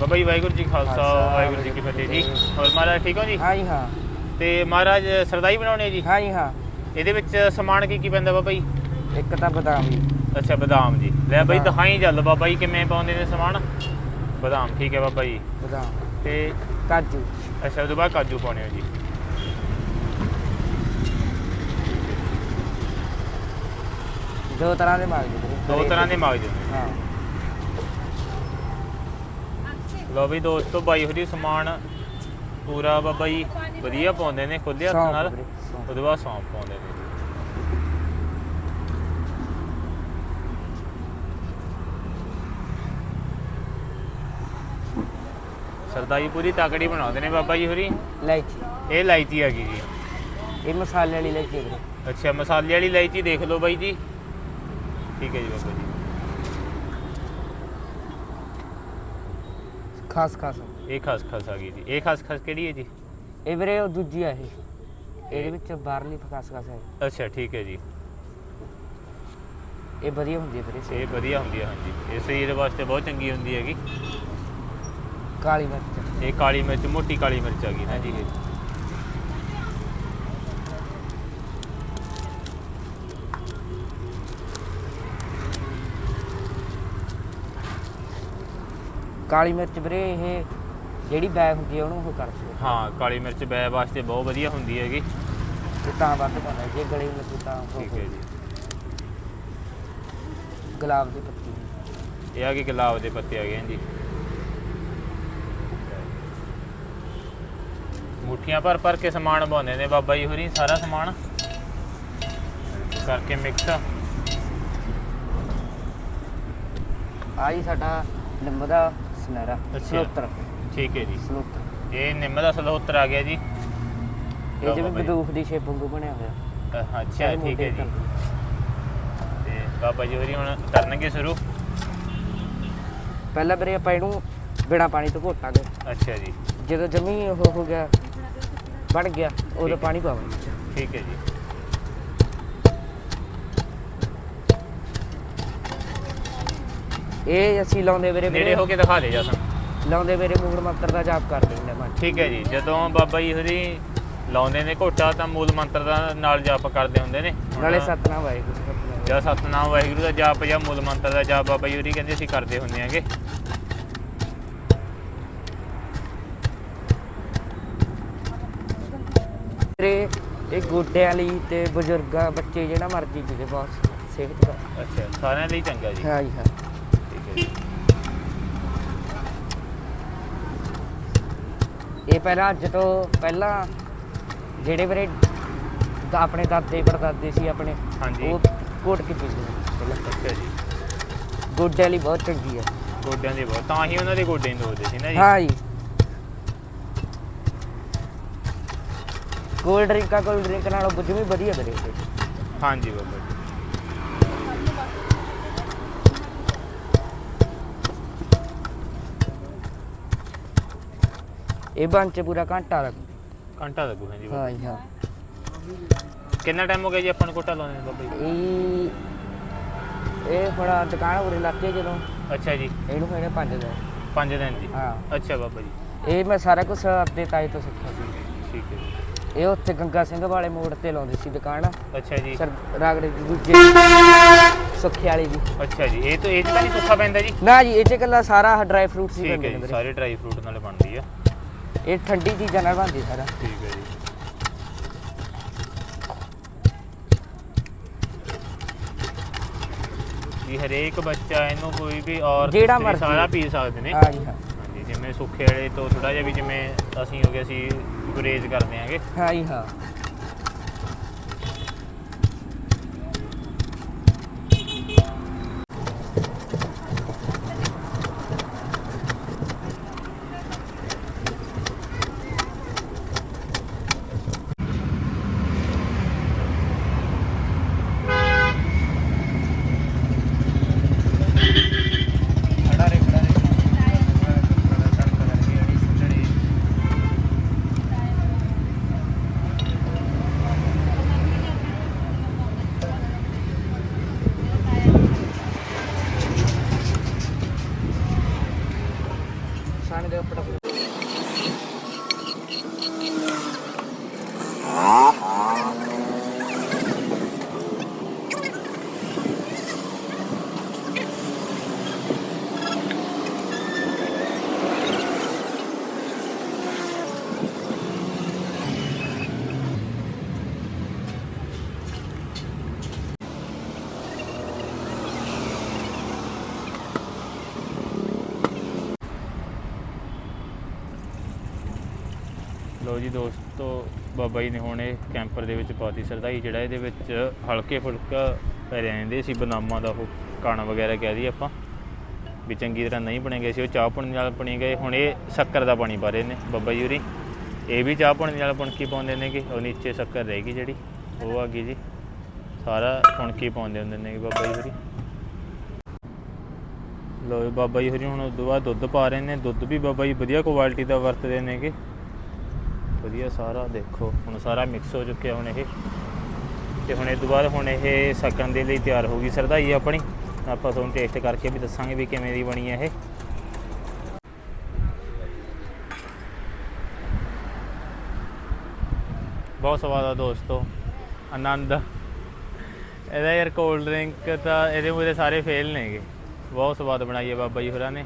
ਬਾਬਾ ਜੀ ਵਾਹਿਗੁਰੂ ਜੀ ਖਾਲਸਾ ਵਾਹਿਗੁਰੂ ਜੀ ਕੀ ਫਤਿਹ ਜੀ। ਹੋਰ ਮਹਾਰਾਜ ਠੀਕ ਹੋ ਜੀ? ਹਾਂ ਜੀ ਹਾਂ। ਤੇ ਮਹਾਰਾਜ ਸਰਦਾਈ ਬਣਾਉਣੇ ਜੀ? ਹਾਂ ਜੀ ਹਾਂ। ਇਹਦੇ ਵਿੱਚ ਸਮਾਨ ਕੀ ਕੀ ਪੈਂਦਾ ਬਾਬਾ ਜੀ? ਇੱਕ ਤਾਂ ਬਦਾਮ ਜੀ। ਅੱਛਾ ਬਦਾਮ ਜੀ। ਲੈ ਬਾਈ। ਦਿਖਾਈ ਚੱਲ ਬਾਬਾ ਜੀ ਕਿਵੇਂ ਪਾਉਂਦੇ ਨੇ ਸਮਾਨ? ਬਦਾਮ ਠੀਕ ਹੈ ਬਾਬਾ ਜੀ। ਬਦਾਮ। ਤੇ ਕਾਜੂ। ਅੱਛਾ ਉਹਦੇ ਬਾਅਦ ਕਾਜੂ ਪਾਉਣੇ ਹੋ ਜੀ। ਦੋ ਤਰ੍ਹਾਂ ਦੇ ਮਾਗਦੇ ਦੋ ਤਰ੍ਹਾਂ ਦੇ ਮਗਜ ਨੇ ਹਾਂ। ਲੋ ਵੀ ਦੋਸਤੋ ਬਾਈ ਹੋਰੀ ਸਮਾਨ ਪੂਰਾ ਬਾਬਾ ਜੀ ਵਧੀਆ ਪਾਉਂਦੇ ਨੇ ਖੁੱਲੇ ਹੱਥ ਨਾਲ। ਉਹਦੇ ਬਾਅਦ ਸੌਂਫ ਪਾਉਂਦੇ ਨੇ। ਸਰਦਾਈ ਪੂਰੀ ਤਾਕੜੀ ਬਣਾਉਂਦੇ ਨੇ ਬਾਬਾ ਜੀ ਹੋਰੀ। ਇਲਾਇਚੀ ਇਹ ਇਲਾਇਚੀ ਹੈਗੀ ਜੀ। ਇਹ ਮਸਾਲੇ ਵਾਲੀ ਵੀਰੇ। ਅੱਛਾ ਮਸਾਲੇ ਵਾਲੀ ਇਲਾਇਚੀ ਦੇਖ ਲਓ ਬਾਈ ਜੀ। ਠੀਕ ਹੈ ਜੀ ਬਾਬਾ ਜੀ। ਖਾਸ ਖਾਸ। ਇਹ ਖਸ ਖਸ ਆ ਗਈ ਜੀ। ਇਹ ਖਸ ਖਸ ਕਿਹੜੀ ਹੈ ਜੀ? ਇਹ ਵੀਰੇ ਉਹ ਦੂਜੀ ਆ ਇਹ। ਇਹਦੇ ਵਿੱਚ ਬਾਹਰਲੀ ਖਾਸ ਖਾਸ ਹੈ ਅੱਛਾ ਠੀਕ ਹੈ ਜੀ। ਇਹ ਵਧੀਆ ਹੁੰਦੀ ਹੈ ਵੀਰੇ ਇਹ ਵਧੀਆ ਹੁੰਦੀ ਹੈ ਹਾਂਜੀ। ਇਹ ਸਰੀਰ ਵਾਸਤੇ ਬਹੁਤ ਚੰਗੀ ਹੁੰਦੀ ਹੈਗੀ। ਕਾਲੀ ਮਿਰਚ। ਇਹ ਕਾਲੀ ਮਿਰਚ ਮੋਟੀ ਕਾਲੀ ਮਿਰਚ ਆ ਗਈ ਨਾ ਜੀ। ਇਹ ਕਾਲੀ ਮਿਰਚ ਵੀਰੇ ਇਹ ਜਿਹੜੀ ਬੈ ਹੁੰਦੀ ਹੈ ਉਹਨੂੰ ਉਹ ਕਰਦੀ ਹੈ ਹਾਂ ਕਾਲੀ ਮਿਰਚ ਬੈ ਵਾਸਤੇ ਬਹੁਤ ਵਧੀਆ ਹੁੰਦੀ ਹੈਗੀ। ਇਹ ਤਾਂ ਵੱਧ ਪਾਉਂਦਾ ਜੇ ਗਲੀ ਮਿਰਚ ਤਾਂ ਉਹ ਠੀਕ ਹੈ ਜੀ। ਗੁਲਾਬ ਦੀ ਪੱਤੀ ਇਹ ਆ ਗਏ ਗੁਲਾਬ ਦੇ ਪੱਤੇ ਆ ਗਏ ਜੀ। ਮੁੱਠੀਆਂ ਭਰ ਭਰ ਕੇ ਸਮਾਨ ਪਾਉਂਦੇ ਨੇ ਬਾਬਾ ਜੀ ਹੋਰੀ ਸਾਰਾ ਸਮਾਨ। ਕਰਕੇ ਮਿਕਸ ਆਈ ਸਾਡਾ ਨਿੰਮ ਦਾ ਸੁਨਹਿਰਾ। ਅੱਛਾ। ਸਲੋਤਰ। ਠੀਕ ਹੈ ਜੀ। ਸਲੋਤਰ। ਇਹ ਨਿੰਮ ਦਾ ਸਲੋਤਰ ਆ ਗਿਆ ਜੀ। ਇਹ ਜਿਵੇਂ ਬਾਬਾ ਜੀ। ਬੰਦੂਕ ਦੀ ਸ਼ੇਪ ਵਾਂਗੂ ਬਣਿਆ ਹੋਇਆ। ਅ, ਅੱਛਾ ਸਾਰੇ ਠੀਕ ਹੈ ਜੀ। ਕਰਦੇ। ਤੇ ਬਾਬਾ ਜੀ ਹੋਰੀ ਹੁਣ ਕਰਨਗੇ ਸ਼ੁਰੂ? ਪਹਿਲਾਂ ਵੀਰੇ ਆਪਾਂ ਇਹਨੂੰ ਬਿਨਾ ਪਾਣੀ ਤੋਂ ਘੋਟਾਂਗੇ ਅੱਛਾ ਜੀ। ਜਦੋਂ ਜਮੀ ਉਹ ਹੋ ਗਿਆ ਬਣ ਗਿਆ ਉਦੋਂ ਠੀਕ। ਪਾਣੀ ਪਾਵਾਂਗੇ। ਠੀਕ ਹੈ ਜੀ। ਇਹ ਅਸੀਂ ਲਾਉਂਦੇ ਵੀਰੇ ਨੇੜੇ ਹੋ ਕੇ ਦਿਖਾ ਦੇ ਜਾ ਲਾਉਂਦੇ ਵੀਰੇ ਮੂਲ ਮੰਤਰ ਦਾ ਜਾਪ ਕਰਦੇ ਹੁੰਦੇ ਆਪਾਂ ਠੀਕ ਹੈ ਜੀ ਜਦੋਂ ਬਾਬਾ ਜੀ ਹੋਰੀ ਲਾਉਂਦੇ ਨੇ ਘੋਟਾ ਤਾਂ ਮੂਲ ਮੰਤਰ ਦਾ ਨਾਲ ਜਪ ਕਰਦੇ ਹੁੰਦੇ ਨੇ। ਨਾਲੇ ਸਤਨਾਮ ਵਾਹਿਗੁਰੂ ਸਤਿਨਾਮ। ਜਾਂ ਸਤਨਾਮ ਵਾਹਿਗੁਰੂ ਦਾ ਜਾਪ ਜਾਂ ਮੂਲ ਮੰਤਰ ਦਾ ਜਾਪ ਬਾਬਾ ਜੀ ਹੋਰੀ ਕਹਿੰਦੇ ਅਸੀਂ ਕਰਦੇ ਹੁੰਦੇ ਆਂਗੇ ਵੀਰੇ ਇਹ ਗੋਡਿਆਂ ਲਈ ਤੇ ਬਜ਼ੁਰਗਾਂ ਬੱਚੇ ਜਿਹੜਾ ਮਰਜ਼ੀ ਜਿਹਦੇ ਬਹੁਤ ਸਿਹਤ ਦਾ ਅੱਛਾ ਸਾਰਿਆਂ ਲਈ ਚੰਗਾ ਜੀ। ਹਾਂ ਜੀ ਹਾਂ। ਇਹ ਪਹਿਲਾਂ ਅੱਜ ਤੋਂ ਪਹਿਲਾਂ ਜਿਹੜੇ ਵੀਰੇ ਦਾ- ਆਪਣੇ ਦਾਦੇ ਪੜਦਾਦੇ ਸੀ ਆਪਣੇ ਹਾਂਜੀ। ਉਹ ਕੋਟ ਕੇ ਪੀਂਦੇ ਸੀ ਪਹਿਲਾਂ। ਅੱਛਾ ਜੀ। ਗੋਡਿਆਂ ਲਈ ਬਹੁਤ ਚੰਗੀ ਹੈ ਗੋਡਿਆਂ ਦੇ ਬਹੁਤ ਤਾਂ ਹੀ ਉਹਨਾਂ ਦੇ ਗੋਡੇ ਦੋਦੇ ਸੀ ਨਾ ਜੀ। ਹਾਂ ਜੀ। ਕੋਲਡ ਡਰਿੰਕਾਂ ਕੋਲਡ ਡਰਿੰਕ ਨਾਲੋਂ ਕੁਝ ਵੀ ਵਧੀਆ ਵੀਰੇ ਇਹ। ਹਾਂਜੀ ਬਾਬਾ ਜੀ। ਇਹ ਬਣ ਚ ਪੂਰਾ ਘੰਟਾ ਲੱਗ। ਘੰਟਾ ਲੱਗੂ ਹਾਂ ਜੀ। ਬਾਬਾ ਹਾਂ ਜੀ ਹਾਂ। ਕਿੰਨਾ ਟਾਈਮ ਹੋ ਗਿਆ ਜੀ ਆਪਾਂ ਨੂੰ ਕੋਟਾ ਲਾਉਂਦੇ ਨੂੰ ਬਾਬਾ ਜੀ? ਇਹ ਇਹ ਬੜਾ ਦੁਕਾਨ ਉਰੇ ਲੱਗੇ ਜਦੋਂ। ਅੱਛਾ ਜੀ। ਇਹਨੂੰ ਕਹਿੰਦੇ ਪੰਜ ਦਿਨ। 5 ਦਿਨ ਜੀ। ਹਾਂ। ਅੱਛਾ ਬਾਬਾ ਜੀ। ਇਹ ਮੈਂ ਸਾਰਾ ਕੁਝ ਆਪਣੇ ਤਾਏ ਤੋਂ ਸਿੱਖਿਆ ਸੀ। ਠੀਕ ਹੈ ਜੀ। ਇਹ ਉੱਥੇ ਗੰਗਾ ਸਿੰਘ ਵਾਲੇ ਮੋੜ ਤੇ ਲਾਉਂਦੇ ਸੀ ਦੁਕਾਨ। ਅੱਛਾ ਜੀ। ਸਰ ਰਾਗੜੇ ਦੀ ਦੂਜੇ ਸੁੱਖੇ ਵਾਲੀ ਦੀ। ਅੱਛਾ ਜੀ। ਇਹ ਤਾਂ ਇਹ 'ਚ ਤਾਂ ਨਹੀਂ ਸੁੱਖਾ ਪੈਂਦਾ ਜੀ? ਨਾ ਜੀ ਇਹ ਚ ਕੱਲਾ ਸਾਰਾ ਡਰਾਈ ਫਰੂਟਸ ਹੀ ਠੀਕ ਹੈ ਜੀ ਸਾਰੇ ਡਰਾਈ ਫਰੂਟ ਨਾਲ ਬਣਦੀ ਆ। ਇਹ ਠੰਡੀ ਚੀਜ਼ਾਂ ਨਾਲ ਬਣਦੀ ਸਾਰਾ। ਠੀਕ ਹੈ ਜੀ। ਜੀ ਹਰੇਕ ਬੱਚਾ ਇਹਨੂੰ ਕੋਈ ਵੀ ਔਰ ਜਿਹੜਾ ਮਰਜ਼ੀ। ਸਾਰਾ ਪੀ ਸਕਦੇ ਨੇ। ਹਾਂ ਜੀ ਹਾਂ। ਹਾਂਜੀ ਜਿਵੇਂ ਸੁੱਖੇ ਵਾਲੇ ਤੋਂ ਥੋੜਾ ਜਿਹਾ ਵੀ ਜਿਵੇਂ ਅਸੀਂ ਹੋ ਗਏ ਅਸੀਂ ਗੁਰੇਜ਼ ਕਰਦੇ ਆਂਗੇ। ਹਾਂ ਜੀ ਹਾਂ। ਲੋ ਜੀ ਦੋਸਤੋ, ਬਾਬਾ ਜੀ ਨੇ ਹੁਣ ਇਹ ਕੈਂਪਰ ਦੇ ਵਿੱਚ ਪਾਤੀ ਸਰਦਾਈ, ਜਿਹੜਾ ਇਹਦੇ ਵਿੱਚ ਹਲਕੇ ਫੁਲਕਾ ਪੈ ਜਾਂਦੇ ਸੀ, ਬਨਾਮਾ ਦਾ ਉਹ ਕਾਣਾ ਵਗੈਰਾ ਕਹਿ ਦਈਏ ਆਪਾਂ, ਵੀ ਚੰਗੀ ਤਰ੍ਹਾਂ ਨਹੀਂ ਬਣੇ ਗਏ ਸੀ, ਉਹ ਚਾਹ ਪਾਣੀ ਨਾਲ ਬਣੇ ਗਏ, ਹੁਣ ਇਹ ਸ਼ੱਕਰ ਦਾ ਪਾਣੀ ਪਾ ਰਹੇ ਨੇ, ਬਾਬਾ ਜੀ ਹੋਰੀ ਇਹ ਵੀ ਚਾਹ ਪਾਣੀ ਨਾਲ ਪੁਣਕੀ ਪਾਉਂਦੇ ਨੇਗੇ ਉਹ ਨੀਚੇ ਸ਼ੱਕਰ ਰਹੇਗੀ ਜਿਹੜੀ, ਉਹ ਆ ਗਈ ਜੀ। ਸਾਰਾ ਪੁਣਕੀ ਪਾਉਂਦੇ ਹੁੰਦੇ ਨੇ ਬਾਬਾ ਜੀ ਹੋਰੀ ਲੋ ਜੀ, ਬਾਬਾ ਜੀ ਹੋਰੀ ਹੁਣ ਉਦੋਂ ਬਾਅਦ ਦੁੱਧ ਪਾ ਰਹੇ ਨੇ, ਦੁੱਧ ਵੀ ਬਾਬਾ ਜੀ ਵਧੀਆ ਕੁਆਲਿਟੀ ਦਾ ਵਰਤਦੇ ਨੇਗੇ ਵਧੀਆ ਸਾਰਾ ਦੇਖੋ। ਹੁਣ ਸਾਰਾ ਮਿਕਸ ਹੋ ਚੁੱਕਿਆ ਹੁਣ ਇਹ। ਤੇ ਹੁਣ ਇਹ ਤੋਂ ਬਾਅਦ ਹੁਣ ਇਹ ਸਕਣ ਦੇ ਲਈ ਤਿਆਰ ਹੋ ਗਈ ਸਰਦਾਈ ਆਪਣੀ। ਆਪਾਂ ਤੁਹਾਨੂੰ ਟੇਸਟ ਕਰਕੇ ਵੀ ਦੱਸਾਂਗੇ ਵੀ ਕਿਵੇਂ ਦੀ ਬਣੀ ਹੈ ਇਹ। ਬਹੁਤ ਸਵਾਦ ਆ ਦੋਸਤੋ। ਆਨੰਦ। ਇਹਦਾ ਯਾਰ ਕੋਲਡ ਡਰਿੰਕ ਤਾਂ ਇਹਦੇ ਮੂਰੇ ਸਾਰੇ ਫੇਲ ਨੇਗੇ। ਬਹੁਤ ਸਵਾਦ ਬਣਾਈ ਹੈ ਬਾਬਾ ਜੀ ਹੋਰਾਂ ਨੇ।